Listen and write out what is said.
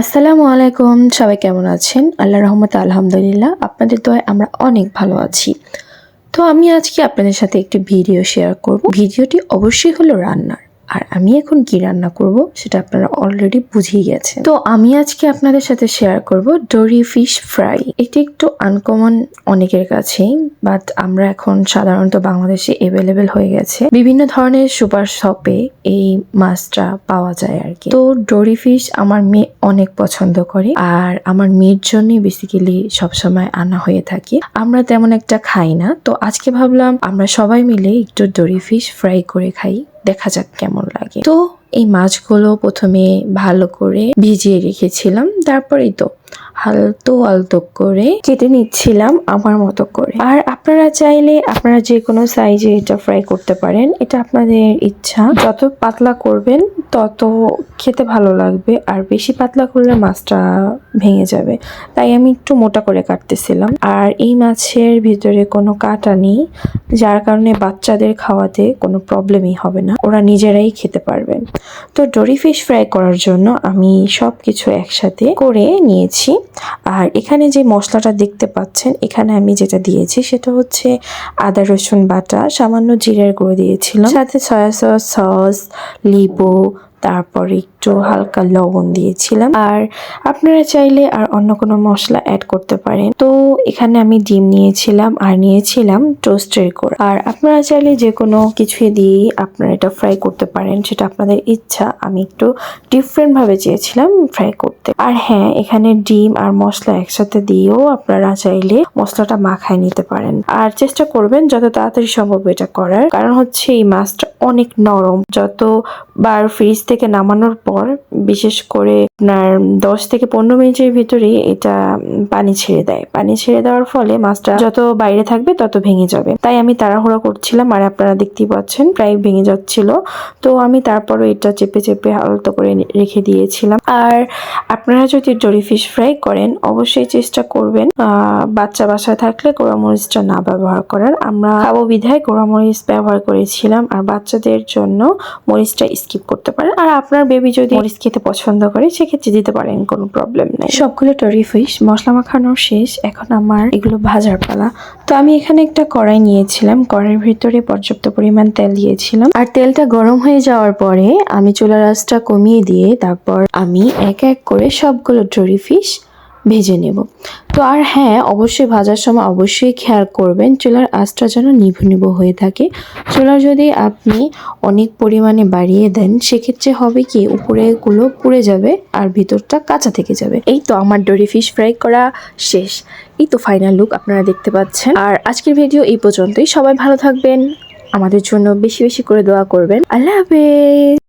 আসসালামু আলাইকুম, সবাই কেমন আছেন? আল্লাহ রহমত আলহামদুলিল্লাহ, আপনাদের দয় আমরা অনেক ভালো আছি। তো আমি আজকে আপনাদের সাথে একটি ভিডিও শেয়ার করব। ভিডিওটি অবশ্যই হলো রান্নার। আর আমি এখন কি রান্না করব সেটা আপনারা অলরেডি বুঝেই গেছেন। তো আমি আজকে আপনাদের সাথে শেয়ার করব ডোরি ফিশ ফ্রাই এটি একটু আনকমন অনেকের কাছেই বাট আমরা এখন সাধারণত বাংলাদেশে অ্যাভেলেবেল হয়ে গেছে। বিভিন্ন ধরনের সুপার শপে এই মাছটা পাওয়া যায় আর কি। তো ডোরি ফিশ আমার মেয়ে অনেক পছন্দ করে, আর আমার মেয়ের জন্যই বেসিক্যালি সবসময় আনা হয়ে থাকে। আমরা তেমন একটা খাই না, তো আজকে ভাবলাম আমরা সবাই মিলে একটু ডোরি ফিশ ফ্রাই করে খাই। দেখা যাক কেমন লাগে তো এই মাছগুলো প্রথমে ভালো করে ভিজিয়ে রেখেছিলাম, তারপরেই তো হালতো আলতো করে কেটে নিচ্ছিলাম আমার মতো করে। আর আপনারা চাইলে আপনারা যে কোনো সাইজে এটা ফ্রাই করতে পারেন, এটা আপনাদের ইচ্ছা। যত পাতলা করবেন, তত খেতে ভালো লাগবে, আর বেশি পাতলা করলে মাছটা ভেঙে যাবে। তাই আমি একটু মোটা করে কাটতেছিলাম। আর এই মাছের ভিতরে কোনো কাটা নেই, যার কারণে বাচ্চাদের খাওয়াতে কোনো প্রবলেমই হবে না। ওরা নিজেরাই খেতে পারবেন। তো ডরি ফিশ ফ্রাই করার জন্য আমি সব কিছু একসাথে করে নিয়েছি। আর এখানে যে মশলাটা দেখতে পাচ্ছেন, এখানে আমি যেটা দিয়েছি সেটা হচ্ছে আদা, রসুন বাটা, সামান্য জিরের গুঁড়ো দিয়েছিলাম। সাথে সয়া সস সস, লিবু, তারপর একটু হালকা লবণ দিয়েছিলাম। আর আপনারা চাইলে আর অন্য কোনো মশলা অ্যাড করতে পারেন। তো এখানে আমি ডিম নিয়েছিলাম আর নিয়েছিলাম টোস্টের গুঁড়া। আর আপনারা চাইলে যে কোনো কিছুই দিয়েই আপনারা এটা ফ্রাই করতে পারেন, সেটা আপনাদের ইচ্ছা। আমি একটু ডিফারেন্ট ভাবে চেয়েছিলাম ফ্রাই করতে। আর হ্যাঁ এখানে ডিম আর মশলা একসাথে দিয়েও আপনারা চাইলে মশলাটা মাখায় নিতে পারেন। আর চেষ্টা করবেন যত তাড়াতাড়ি সম্ভব এটা করার। কারণ হচ্ছে এই মাছটা অনেক নরম। যতবার ফ্রিজ থেকে নামানোর পর বিশেষ করে আপনার দশ থেকে পনেরো মিনিটের ভিতরে এটা পানি ছেড়ে দেয়। পানি ছেড়ে দেওয়ার ফলে মাছটা যত বাইরে থাকবে, তত ভেঙে যাবে। তাই আমি তাড়াহুড়া করছিলাম, আর আপনারা দেখতেই পাচ্ছেন, প্রায় ভেঙে যাচ্ছিল। তো আমি তারপরে এটা চেপে চেপে আলতো করে রেখে দিয়েছিলাম। আর আপনারা যদি ডরি ফিশ ফ্রাই করেন, অবশ্যই চেষ্টা করবেন বাচ্চা বাসায় থাকলে গোড়ামরিচটা না ব্যবহার করার। আমরা খাব বিধায় গোড়ামরিচ ব্যবহার করেছিলাম, আর বাচ্চাদের জন্য মরিচটা স্কিপ করতে পারেন। আর আপনার বেবি যদি মরিচ খেতে পছন্দ করে সেক্ষেত্রে দিতে পারেন কোনো প্রবলেম নেই। সবগুলো টরি ফিশ মশলা মাখানো শেষ। এখন আমার এগুলো ভাজার পালা। তো আমি এখানে একটা কড়াই নিয়েছিলাম। কড়াইয়ের ভিতরে পর্যাপ্ত পরিমাণ তেল দিয়েছিলাম। আর তেলটা গরম হয়ে যাওয়ার পরে আমি চুলার আঁচটা কমিয়ে দিয়ে তারপর আমি এক এক করে সবগুলো টরি ফিশ ভেজে নেব। তো আর হ্যাঁ অবশ্যই ভাজার সময় অবশ্যই খেয়াল করবেন, চুলার আঁচটা যেন নিভু নিভু হয়ে থাকে। চুলা যদি আপনি অনেক পরিমাণে বাড়িয়ে দেন, সেক্ষেত্রে হবে কি, উপরেগুলো পুড়ে যাবে আর ভিতরটা কাঁচা থেকে যাবে। এই তো আমার ডোরি ফিশ ফ্রাই করা শেষ। এই তো ফাইনাল লুক আপনারা দেখতে পাচ্ছেন। আর আজকের ভিডিও এই পর্যন্তই। সবাই ভালো থাকবেন, আমাদের জন্য বেশি বেশি করে দোয়া করবেন। আল্লাহ হাফেজ।